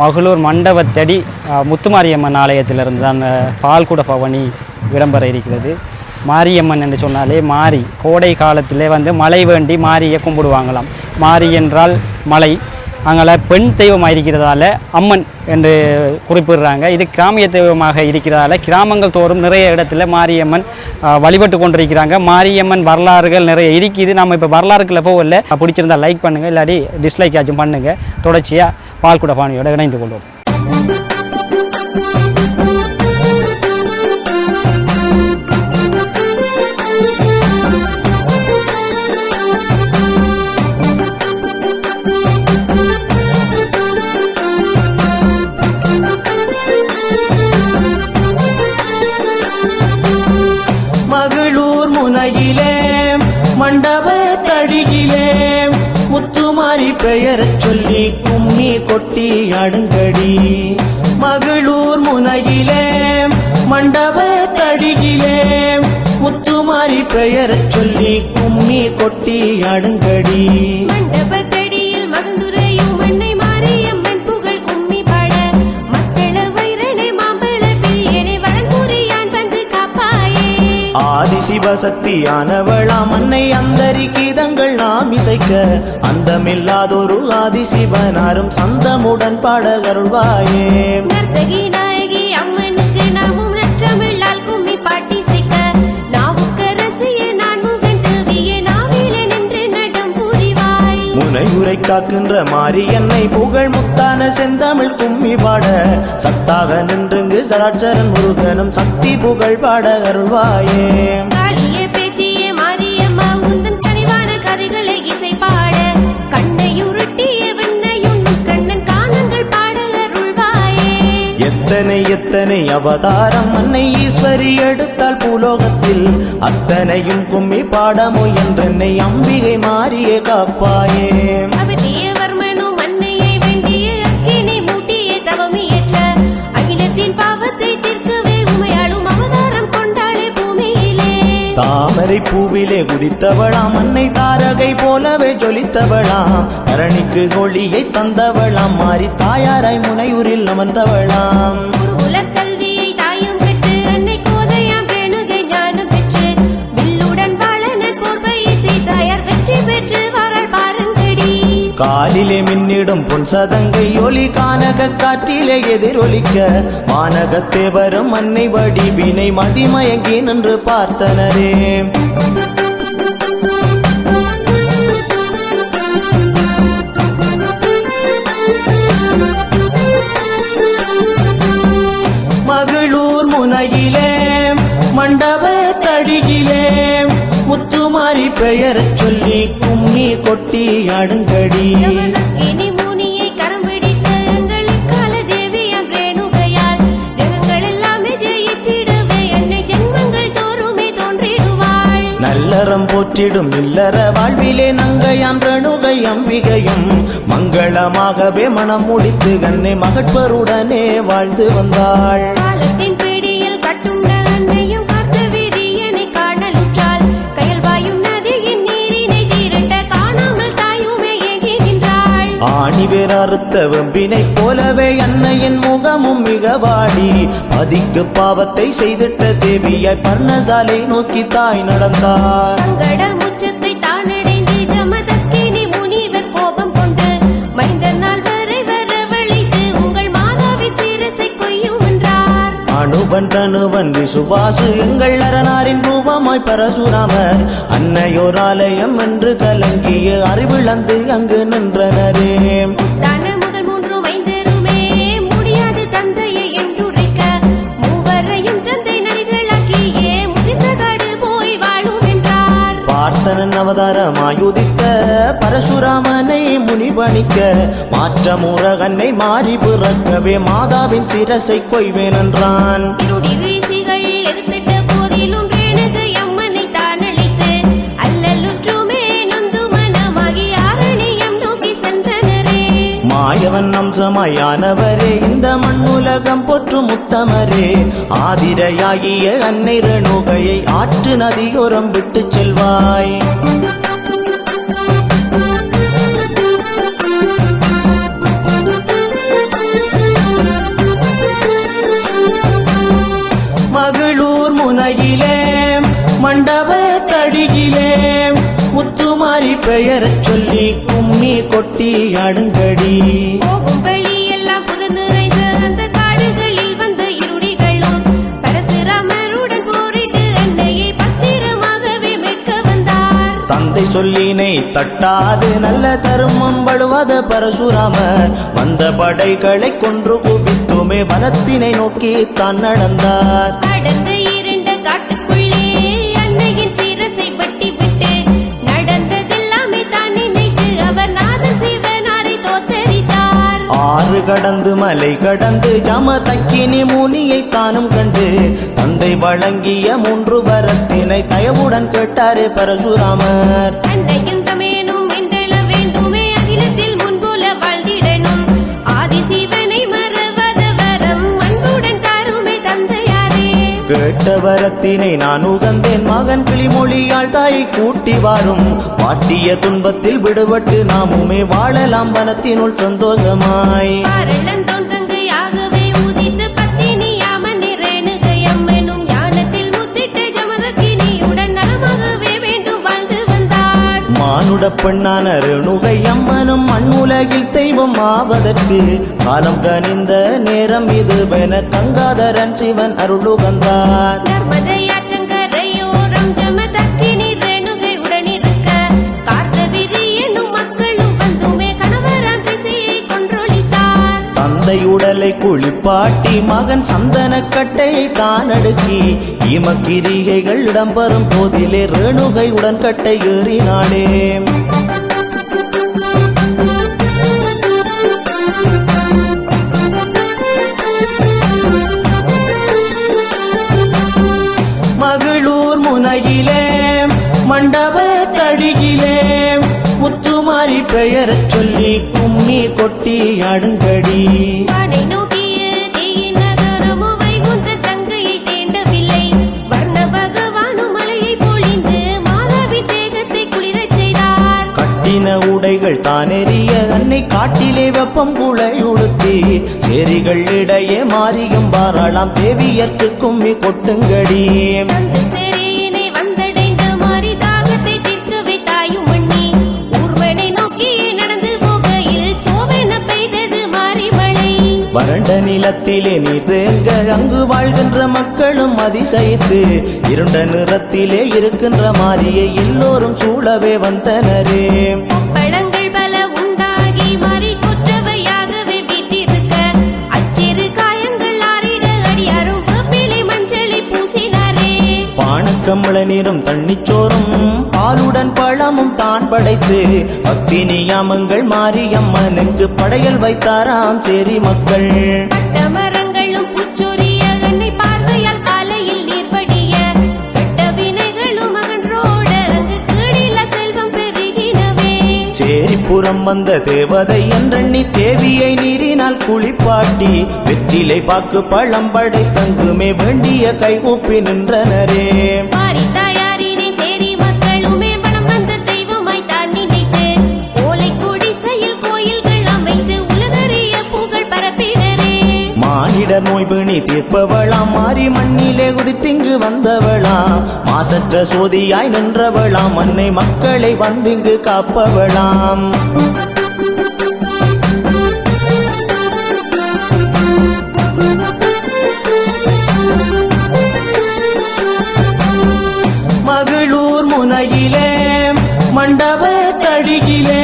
மகளூர் மண்டபத்தடி முத்துமாரியம்மன் ஆலயத்திலிருந்து தான் அந்த பால்குட பவனி விளம்பரம் இருக்கிறது. மாரியம்மன் என்று சொன்னாலே மாரி கோடை காலத்திலே வந்து மழை வேண்டி மாரியை கும்பிடுவாங்களாம். மாரி என்றால் மலை. அங்கே பெண் தெய்வமாக இருக்கிறதால அம்மன் என்று குறிப்பிடுறாங்க. இது கிராமிய தெய்வமாக இருக்கிறதால கிராமங்கள் தோறும் நிறைய இடத்துல மாரியம்மன் வழிபட்டு கொண்டிருக்கிறாங்க. மாரியம்மன் வரலாறுகள் நிறைய இருக்குது. நம்ம இப்போ வரலாறுக்குள்ள போகல. பிடிச்சிருந்தா லைக் பண்ணுங்கள் இல்லாட்டி டிஸ்லைக் ஆச்சும் பண்ணுங்கள் தொடர்ச்சியாக பால்குட பாணியோடு இணைந்து கொள்வோம். மகளூர் முனையிலே மண்டப தடியிலே பெயரச் சொல்லி கும்மி கொட்டி அடுங்கடி. மகளூர் முனையிலே மண்டப தடியிலே முத்துமாரி பெயரச் சொல்லி கும்மி கொட்டி அடுங்கடி. மகந்துரையும் அன்னை மாரியம்மன் நாம் இசைக்க அந்தமில்லாதொரு ஆதி சிவனாரும் சந்தமுடன் பாடகருள்வாயே. நர்த்தகி நாயகி அம்மனுக்கு நாமும் நற்றமிழால் கும்மி பாட்டி சிக்க நாவுக்கரசிய நான் முகன் தேவிய நாவில நின்று நடம் புரிவாய். முனையுரை காக்கின்ற மாரியன்னை புகழ் முத்தான செந்தமிழ் கும்மி பாட சத்தாக நின்றுங்கு சடாட்சரன் முருகனும் சக்தி புகழ் பாட அருள்வாயே எத்தனை எத்தனை அவதாரம் அன்னை ஈஸ்வரி எடுத்தால் பூலோகத்தில். அத்தனையும் கும்மி பாட முயன்றென்னை அம்பிகை மாறியே காப்பாயே. தாமரை பூவிலே குதித்தவளாம் அன்னை தாரகை போலவே ஜொலித்தவளாம். தரணிக்கு ஒளியை தந்தவளாம் மாறி தாயாராய் முனையூரில் அமர்ந்தவளாம். காலிலே மின்னிடும் பொன் சதங்கை ஒலி கானக காற்றிலே எதிரொலிக்க வானகத்தே வரும் அன்னை வடிவினை மதிமயங்கி நின்று பார்த்தனரே. மகளூர் முனையிலே மண்டப தடியிலே முத்துமாரி பெயரச் சொல்லி கும்மி கொட்டி அடுங்கடி. நல்லறம் போற்றிடும் இல்லற வாழ்விலே நங்கையாம் ரணுகை அம்பிகையும் மங்களமாகவே மனம் முடித்து கண்ணை மகட்பருடனே வாழ்ந்து வந்தாள். ஆணிவேர் ஆணி வேர் அறுத்த வெம்பினை போலவே அன்னையின் முகமும் மிக வாடி. அதிக்கு பாவத்தை செய்திட்ட தேவியாய் பர்ணசாலை நோக்கி தாய் நடந்தார் சங்கட முச்சத்தை அணுவன் தனுவன் விசுவாசு எங்கள் அரணாரின் ரூபமாய் பரசுராமர். அன்னையோர் ஆலயம் என்று கலங்கிய அறிவிழந்து அங்கு நின்றனரே. அவதாரமாயுதித்த பரசுராமனை மாற்ற மாற்றமுறகன்னை மாறி பிறக்கவே மாதாவின் சிரசை கொய்வேன் என்றான். மாயவன் அம்சமாயானவரே இந்த மண்ணுலகம் போற்று முத்தமரே. ஆதிரையாகிய அன்னை ரணுகையை ஆற்று நதியோரம் விட்டு செல்வாய். மகளூர் முனையிலே மண்டப தடியிலே முத்துமாரி பெயரச் தந்தை தட்டாது நல்ல தருமம் படுவத பரசுராம வந்த படைகளை கொன்று குவித்துமே வனத்தினை நோக்கி தான் நடந்தார். கடந்து மலை கடந்து ஜம தக்கினி முனியை தானும் கண்டு. தந்தை வழங்கிய மூன்று வரத்தினை தயவுடன் கேட்டாரே பரசுராமர். கேட்ட வரத்தினை நான் உகந்தேன். மகன் கிளிமொழியால் தாய் கூட்டி வாரும். பாட்டிய துன்பத்தில் விடுபட்டு நாமுமே வாழலாம். வனத்தினுள் சந்தோஷமாய். மானுட பெண்ணான ரேணுகை அம்மனும் மண் உலகில் தெய்வம் ஆவதற்கு காலம் கனிந்த நேரம் இதுவென கங்காதரன் சிவன் அருளுகந்தார் உடலை குளிப்பாட்டி மகன் சந்தன கட்டையை தான் அடுக்கி இமக்கிரிகைகள் இடம்பெறும் போதிலே ரேணுகை உடன்கட்டை ஏறினாளே. முத்துமாரி பெயரச் சொல்லி கும்மி கொட்டி அடுங்கடி. வானை நோக்கிய தீயின் நகரமோ வைகுந்த தங்கையை தேண்டவில்லை. வர்ண பகவானும் மலையை பொழிந்து மாதாவி தேகத்தை குளிரச் செய்தார். கட்டின உடைகள் தானெறிய அன்னை காட்டிலே வெப்பம் குளையுடுத்தி சேரிகள் இடையே மாறியும் பாராளாம் தேவியர்க்கு கும்மி கொட்டுங்கடி. வறண்ட நிலத்திலே நீர் தேங்க அங்கு வாழ்கின்ற மக்களும் அதிசயித்து இருண்ட நிறத்திலே இருக்கின்ற மாரியை எல்லோரும் சூழவே வந்தனரே. பானக்கம்பள நீரும் தண்ணிச்சோறும் பாலுடன் பழமும் தான் படைத்து பக்தி நியாமங்கள் மாரியம்மனுக்கு படையல் வைத்தாராம் சேரி மக்கள். சேரிப்புறம் வந்த தேவதை என்றெண்ணி தேவியை நீரினால் குளிப்பாட்டி வெற்றிலை பாக்கு பழம் படைத்தங்குமே வேண்டிய கைகூப்பி நின்றனரே. நோய் பிணி தீர்ப்பவளாம் மாறி மண்ணிலே குதித்திங்கு வந்தவளாம் மாசற்ற சோதியாய் நின்றவளாம் மண்ணை மக்களை வந்திங்கு காப்பவளாம் மகளூர் முனையிலே மண்டப தடியிலே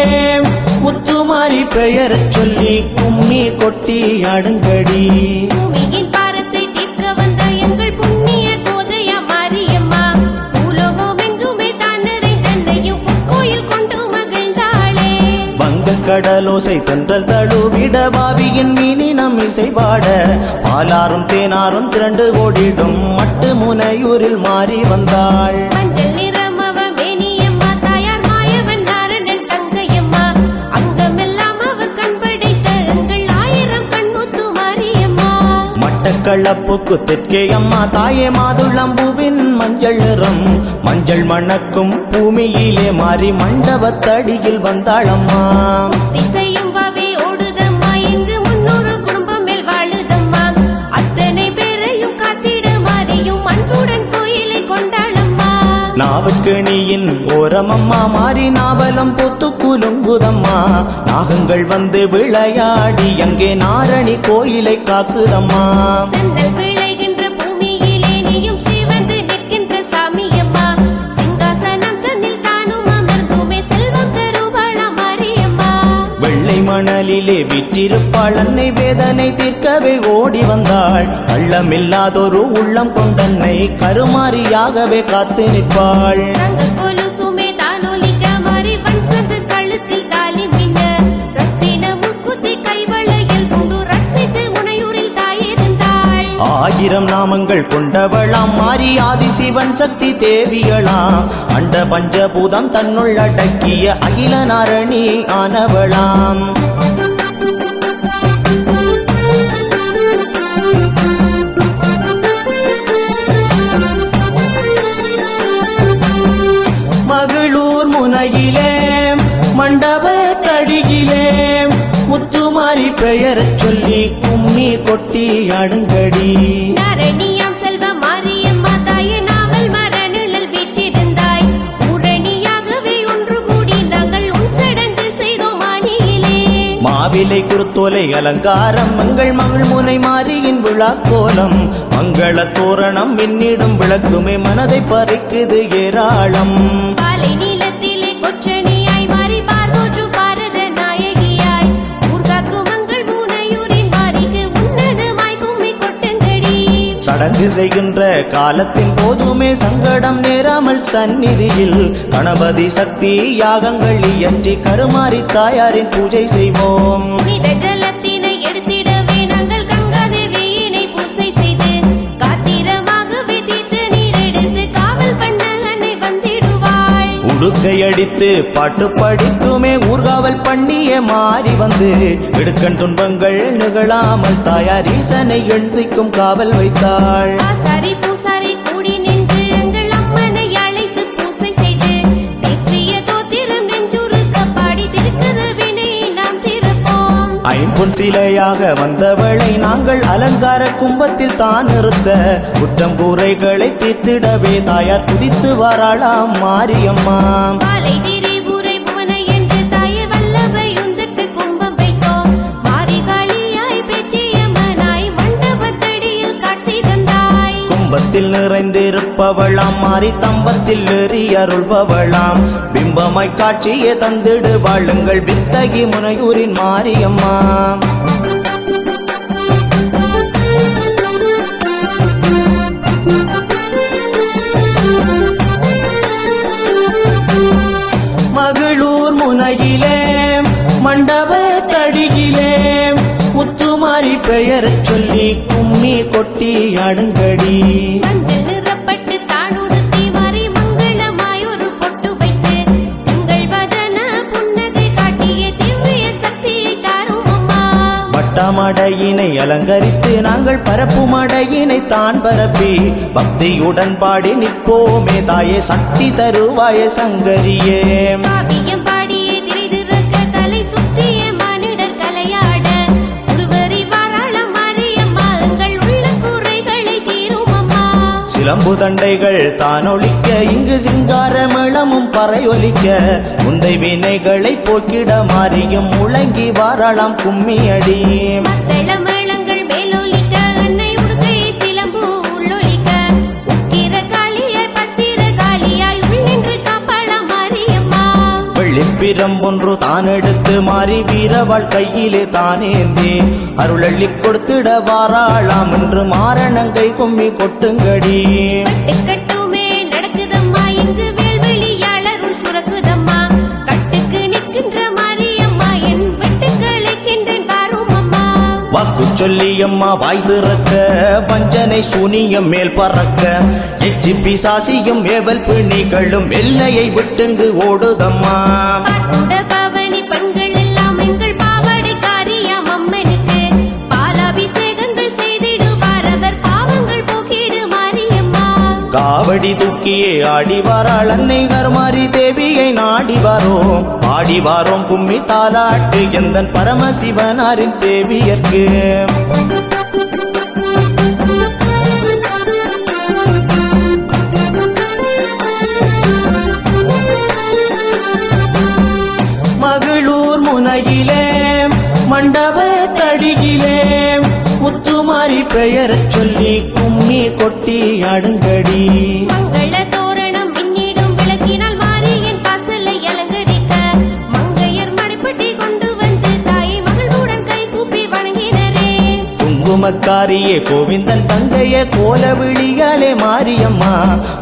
முத்துமாரி பெயரச் சொல்லி கும்மி கொட்டி அடுங்கடி. கடலோசை தென்றல் தழுவிட பாவியின் மீனினம் இசைபாட பாலாரும் தேனாரும் திரண்டு ஓடிடும் மட்டு முனையூரில் மாறி வந்தாள். மட்டக்களப்புக்கு தெற்கே அம்மா தாயே மாதுளம்பூவின் மஞ்சள் நிறம். மஞ்சள் மணக்கும் பூமியிலே மாறி மண்டபத்தடியில் வந்தாளம்மா. நாவுக்கணியின் ஓரமம்மா மாறி நாவலம் பொத்து குலுங்குதம்மா. நாகங்கள் வந்து விளையாடி அங்கே நாரணி கோயிலை காக்குதம்மா. மணலிலே விற்றிருப்பாள். அன்னை வேதனை தீர்க்கவே ஓடி வந்தாள். கள்ளமில்லாதொரு உள்ளம் கொண்டன்னை கருமாரியாகவே காத்து நிற்பாள். ஆயிரம் நாமங்கள் கொண்டவளாம். மாறி ஆதிசிவன் சக்தி தேவியளாம். அண்ட பஞ்சபூதம் தன்னுள் அடக்கிய அகில நாரணி ஆனவளாம். பெயரச் சொல்லி கும்மி கொட்டி அடுங்கடி. நாரணியாம் செல்வ மாரியம்மா தாயே நாவல் மர நிழல் வீற்றிருந்தாய். ஊரணியாகவே ஒன்று கூடி நாங்கள் உன் சடங்கு செய்தோம் மானியிலே மாவிலை குருத்தோலை அலங்காரம் மங்கள் மகள் முனை மாரியின் விழா கோலம் மங்கள தோரணம் மின்னிடும் விளக்குமே மனதை பறிக்குது ஏராளம். பாலை சடங்கு செய்கின்ற காலத்தின் போதுமே சங்கடம் நேராமல் சந்நிதியில் கணபதி சக்தி யாகங்கள் இயற்றி கருமாறி தாயாரின் பூஜை செய்வோம். வந்திடுவாள் அடித்து பாட்டு படித்துமே ஊர்காவல் பண்ணியே மாறி வந்து இடுக்கண் துன்பங்கள் நிகழாமல் தாயார் ஈசனை எழுதிக்கும் காவல் வைத்தாள். ஐம்பொன் சிலையாக வந்தவளை நாங்கள் அலங்கார கும்பத்தில் தான் நிறுத்த குற்றம் கூரைகளை தீர்த்திடவே தாயார் குதித்து வராளாம் மாரியம்மா. பிம்பத்தில் நிறைந்திருப்பவளாம் மாறி தம்பத்தில் ஏறி அருள்பவளாம் பிம்பமாய் காட்சியே தந்திடு வாழுங்கள் வித்தகி முனையூரின் மாரியம்மா. புன்னகை காட்டிய திவ்ய சக்தியை தாரும் அம்மா. வட்டமடையினை அலங்கரித்து நாங்கள் பரப்பும் அடையினை தான் பரப்பி பக்தியுடன் பாடி நிற்போமே தாயே சக்தி தருவாய சங்கரியே. சிலம்பு தண்டைகள் தானொலிக்க இங்கு சிங்கார மேளமும் பறையொலிக்க. முந்தை வினைகளை போக்கிட மாறியும் முழங்கி வாராளாம் மாரியம்மா. வெள்ளிப்பிரம் ஒன்று தான் எடுத்து மாறி வீரவாள் கையிலே தானேந்தி. அருளள்ளிக் கொடுத்திட வாராளாம் என்று மாரணங்கை கும்மி கொட்டுங்கடி. கட்டுமே நடக்குதம்மா இங்கு வேல்வெளியாளருள் சுரக்குதம்மா. கட்டுக்கு நிற்கின்ற மாரியம்மா என் வெட்டுக்களை கின்றேன் வாரும் அம்மா வாக்கு சொல்லி அம்மா வாய் திறக்க வஞ்சனை சூனியம் மேல் பறக்க. எச்சி பிசாசியும் ஏவல் பிணிகளும் எல்லையை விட்டுங்கு ஓடுதம்மா. ஆடி துக்கியே ஆடிவாராள் அன்னை கருமாரி தேவியை நாடி வாரோம். ஆடி வாரோம் கும்மி தாலாட்டு எந்தன் பரமசிவனாரின் தேவியர்க்கு. மகளூர் முனையிலே மண்டப பெயரச் சொல்லி கும்மி கொட்டி அடுங்கடி. மங்கள தோரணம் மின்னிடும் விளக்கினால் மாரியன் வாசலை அலங்கரிக்க. மங்கையர் மடிப்பட்டி கொண்டு வந்து தாயை மகளுடன் கைகூப்பி வணங்கினரே. குங்குமக்காரியே கோவிந்தன் தங்கையே கோல விழியாளே மாரியம்மா.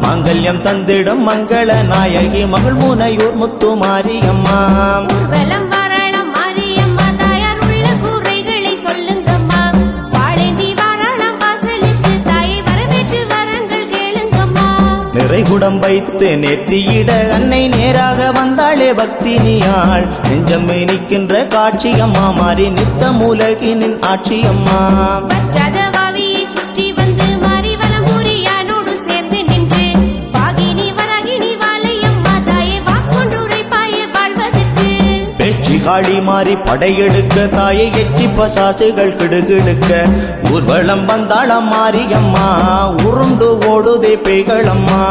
மாங்கல்யம் தந்திடும் மங்கள நாயகி மகள் முனையூர் முத்து மாரியம்மா ஊர்வலம் குடம் வைத்து நெத்தியிட அன்னை நேராக வந்தாளே பக்தினியாள். நெஞ்சம் நிற்கின்ற காட்சியம்மா மாறி நித்தம் உலகினின் ஆட்சியம்மா. பேச்சு மாறி படையெடுக்க தாயை எச்சி பசாசுகள் கிடுகிடுக்க. ஊர்வலம் வந்தாளம் மாரியம்மா உருண்டு ஓடுதே பேய்களம்மா.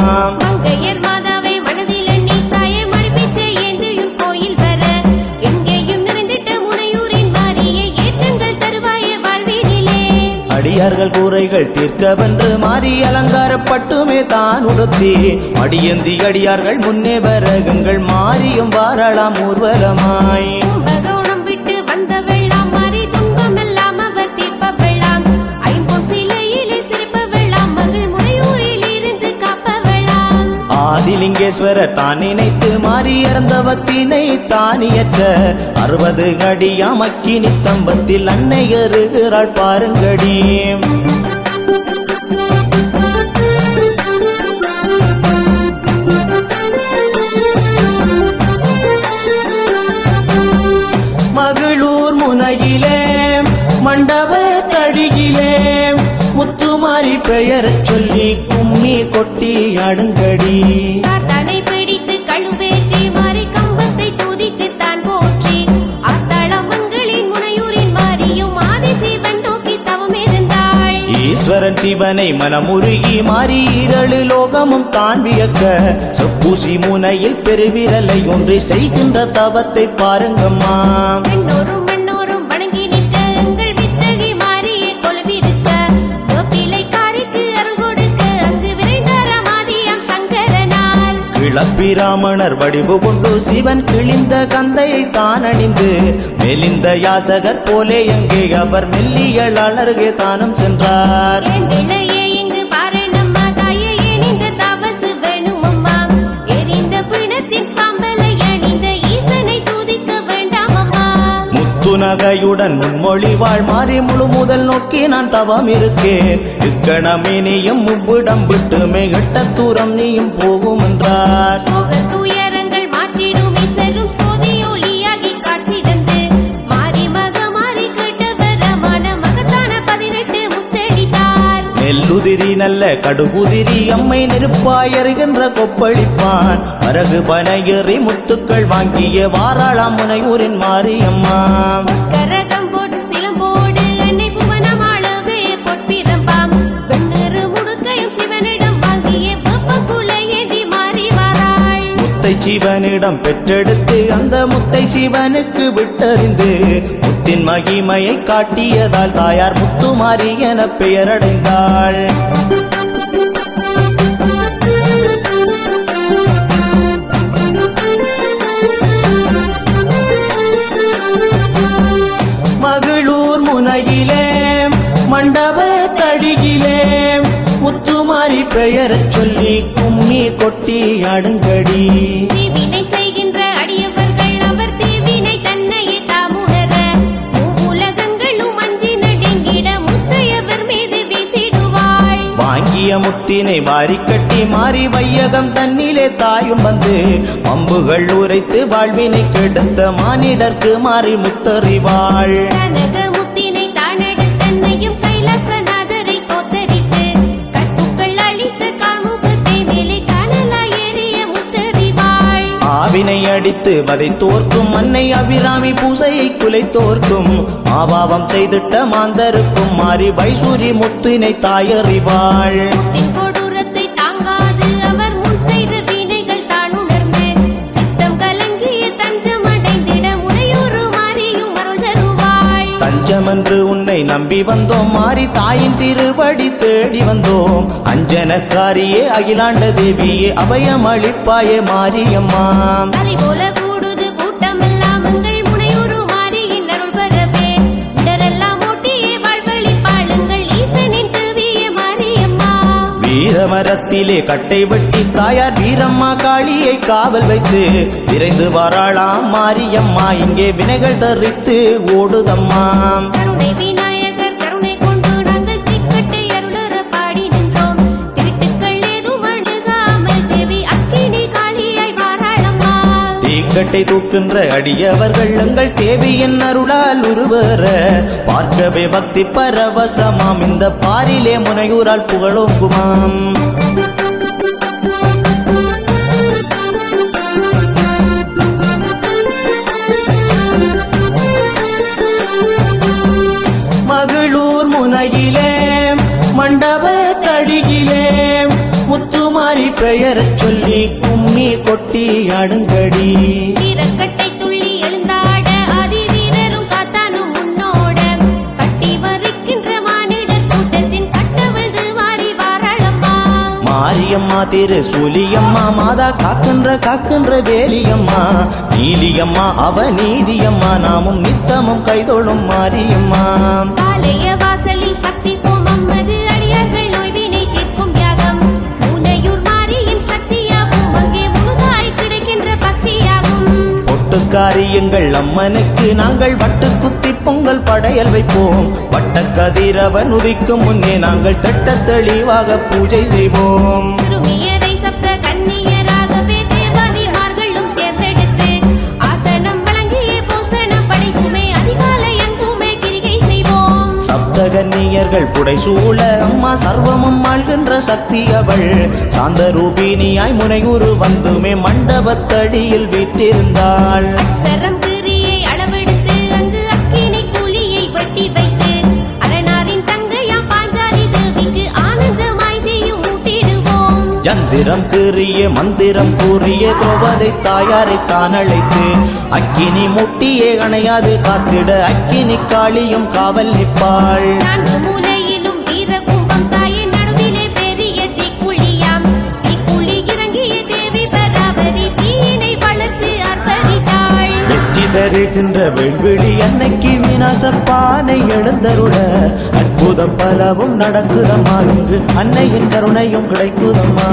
அடியார்கள் கூரைகள் தீர்க்க வென்று மாறி அலங்காரப்பட்டுமே தான் உடுத்தி. அடியந்தி அடியார்கள் முன்னே வரகங்கள் மாறியும் வாரலாம் ஊர்வலமாய். ஆதிலிங்கேஸ்வரர் தான் நினைத்து மாறி இறந்தவத்தினை தானியற்ற. அறுபது அடியாமக்கி நித்தம்பத்தில் அன்னை அருகிறாள் பாருங்கடி. மகளூர் முனையிலே மண்டப தடியிலே முத்துமாரி பெயரச் சொல்லி கும்மி கொட்டி அடுங்கடி. காத்தானை பிடித்து கழுவேற்றி மாறி கம்பத்தை துதித்து தான் போற்றி. ஆத்தாளம் மங்களின் முனையூரின் மாறியும் ஆதிசிவன் நோக்கி தவம் இருந்தாள். ஈஸ்வரன் சிவனை மனமுருகி மாறி இரளு லோகமும் தான் வியக்க செப்பூசி முனையில் பெருவிரலை ஒன்றை செய்கின்ற தவத்தை பாருங்கம்மா. சங்கரனார் வடிவு கொண்டு சிவன் கிழிந்த கந்தையை தான் அணிந்து மெலிந்த யாசகர் போலே எங்கே அவர் மெல்லியல் அழகே தானம் சென்றார். முத்து நகையுடன் முன்மொழிவாள் மாறி முழு முதல் நோக்கி நான் தவம் இருக்கேன். இக்கணமே நீயும் முவ்விடம் விட்டு மேகட்ட தூரம் நீயும் போகும் என்றார் நெல்லுதிரி நல்ல கடுகுதிரி அம்மை நெருப்பாயறுகின்ற கொப்பளிப்பான். மரகு பனையறி முத்துக்கள் வாங்கிய வாராளாம் முனையூரின் மாரியம்மா. சிவனிடம் பெற்றெடுத்து அந்த முத்தை சிவனுக்கு விட்டறிந்து முத்தின் மகிமையை காட்டியதால் தாயார் முத்துமாரி என பெயரடைந்தாள். பெயரச் சொல்லி கும்மி கொட்டி அடுங்கடி. தீவினை செய்கின்ற அடியவர்கள் அவர் தீவினை தன்னையே தாமுணர. உலகங்களும் அஞ்சி நடுங்கிட முத்தையவர் மீது வீசிடுவாள். வாங்கிய முத்தினை வாரி கட்டி மாறி வையகம் தன்னிலே தாயும் வந்து அம்புகள் உரைத்து வாழ்வினை கெடுத்த மானிடர்க்கு மாறி முத்தறிவாள். ஆவினை அடித்து வதை தோற்கும். அன்னை அபிராமி பூசையை குலை தோற்கும். மாபாவம் செய்திட்ட மாந்தருக்கும் மாறி வைசூரி முத்தினை தாயறிவாள். தஞ்சமென்று உன்னை நம்பி வந்தோம். மாறி தாயின் திருவடி தேடி வந்தோம். அஞ்சனக்காரியே அகிலாண்ட தேவியே அபயம் அளிப்பாயே மாரியம்மா. வீரமரத்திலே கட்டை வெட்டி தாயார் வீரம்மா காளியை காவல் வைத்து விரைந்து வாராளாம் மாரியம்மா இங்கே வினைகள் தரித்து ஓடுதம்மா. தீக்கட்டை தூக்கின்ற அடியவர்கள் எங்கள் தேவியின் அருளால் உருவர பார்க்கவே பக்தி பரவசமாம். இந்த பாரிலே முனையூரால் புகழோங்குமாம். மகளூர் முனையிலே மண்டப தடியிலே முத்துமாரி பெயரச் சொல்லி கும்மி கொட்டி அடுங்கடி வீரக்கட்டை துள்ளி எழுந்தாட ஆதி வீரரும் காத்தானும் முன்னோட. கட்டி வரைக்கின்ற மானிடர் கூட்டத்தின் கட்டவிழ்து மாறி வாராளம்மா. மாரியம்மா திரு சூலியம்மா மாதா காக்கின்ற காக்கின்ற வேலியம்மா. நீலியம்மா அவ நீதியம்மா நாமும் நித்தமும் கைதொழும் மாரியம்மா. காரியங்கள் அம்மனுக்கு நாங்கள் வட்டு குத்தி பொங்கல் படையல் வைப்போம். வட்ட கதிரவன் உதிக்கும் முன்னே நாங்கள் தட்ட தெளிவாக பூஜை செய்வோம். சப்தகன்னியர்கள் புடைசூழ அம்மா சர்வமும் ஆள்கின்ற சக்தி அவள். சாந்த ரூபினியாய் முனையூறு வந்துமே மண்டபத்தடியில் வீற்றிருந்தாள். அக்ஷரம் கிரியை அளவெடுத்து அங்கு அக்கினி குழியை வெட்டி வைத்து அரணாரின் தங்கையாம் பாஞ்சாலி தேவிக்கு ஆனந்தமாய் தீயும் ஊட்டிடுவோம். யந்திரம் கீறிய மந்திரம் கூறிய திரௌபதி தாயாரை காணழைத்து அக்கினி முட்டியே அணையாது காத்திட அக்கினி காளியும் காவல் நிற்பாள். வெற்றி தருகின்ற வெண்விழி அன்னைக்கு விநாசப்பானை எழுந்தருள அற்புதம் பலவும் நடக்குதம்மா. இங்கு அன்னையின் கருணையும் கிடைக்குதம்மா.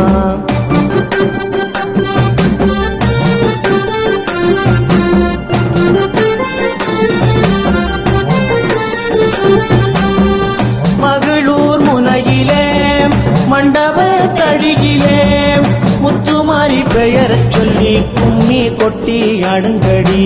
பெயரச் சொல்லி கும்மி கொட்டி அடுங்கடி.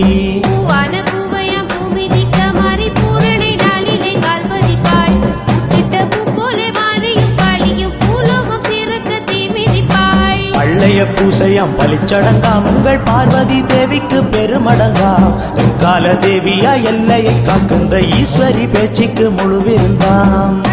பள்ளைய பூசையாம் பலிச்சடங்காம் உங்கள் பார்வதி தேவிக்கு பெருமடங்காம். கால தேவியா எல்லையை காக்கின்ற ஈஸ்வரி பேச்சுக்கு முழுவிருந்தாம்.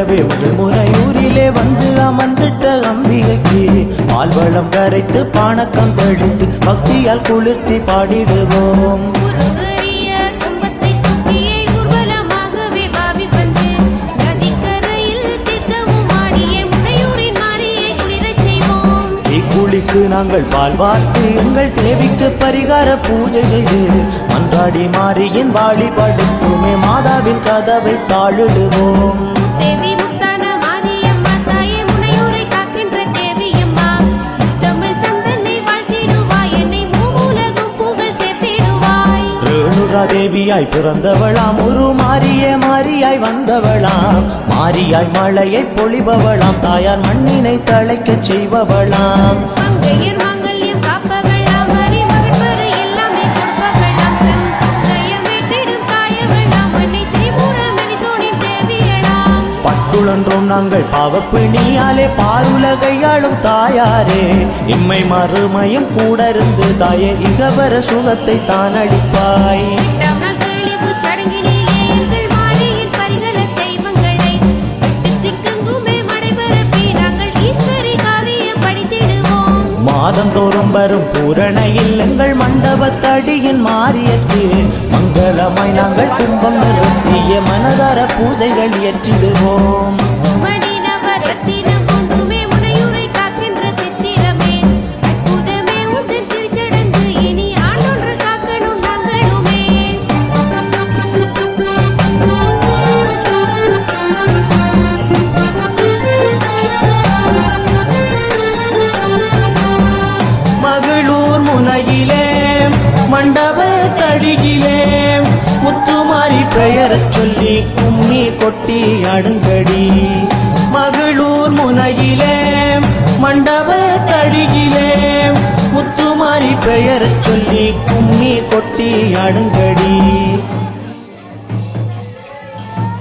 மங்களம் நல்கவே உங்கள் முறையூரிலே வந்து அமர்ந்திட்ட அம்பிகைக்கு பால்வளம் கரைத்து பானக்கம் தெளித்து பக்தியால் குளிர்த்தி பாடிடுவோம். தீக்குழிக்கு நாங்கள் பால் வார்த்து எங்கள் தேவிக்கு பரிகார பூஜை செய்து மன்றாடி மாரியின் வாழிபடுத்துமே மாதாவின் கதவை தாழிடுவோம் தேவி தேவியாய் பிறந்தவளாம் ஒரு மாரியே மாரியாய் வந்தவளாம். மாரியாய் மழையை பொழிபவளாம் தாயார் மண்ணினை தழைக்கச் செய்பவளாம். மங்கையர் மங்கள் பட்டுழன்றோம் நாங்கள். பாவப்பிணியாலே பாருலகையாளும் தாயாரே. இம்மை மறுமையும் கூட இருந்து தாயே. இகவர சுகத்தை தான் அளிப்பாய். மாதந்தோறும் வரும் பூரண இல்லங்கள் மண்டபத்தடியின் மாறியற்கு மங்களமாய் நாங்கள் கும்பம் நிறுத்திய மனதார பூஜைகள் ஏற்றிடுவோம். மண்டப தடியிலே முத்துமாரி பெயரச் சொல்லி கும்மி கொட்டி அடுங்கடி. மகளூர் முனையிலே மண்டப தடியிலே முத்துமாரி பெயரச் சொல்லி கும்மி கொட்டி அடுங்கடி.